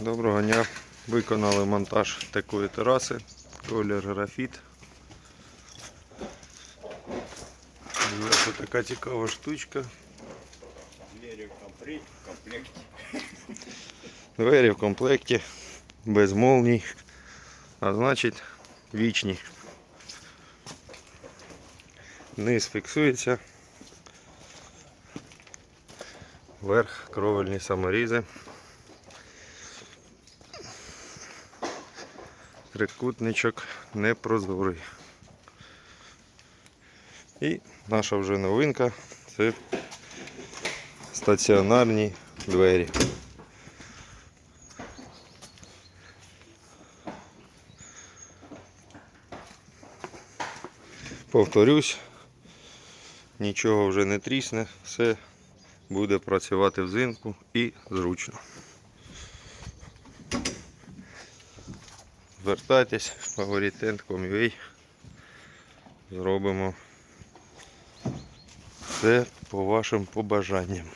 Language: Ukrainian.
Доброго дня. Виконали монтаж такої тераси. Колір графіт. Зверху така цікава штучка. Двері в комплекті. Двері в комплекті, без молній, а значить вічні. Низ фіксується. Верх кровельні саморізи. Трикутничок непрозорий. І наша вже новинка це стаціонарні двері. Повторюсь, нічого вже не трісне, все буде працювати взимку і зручно. Звертайтесь, фаворітент.com.ua Зробимо все по вашим побажанням.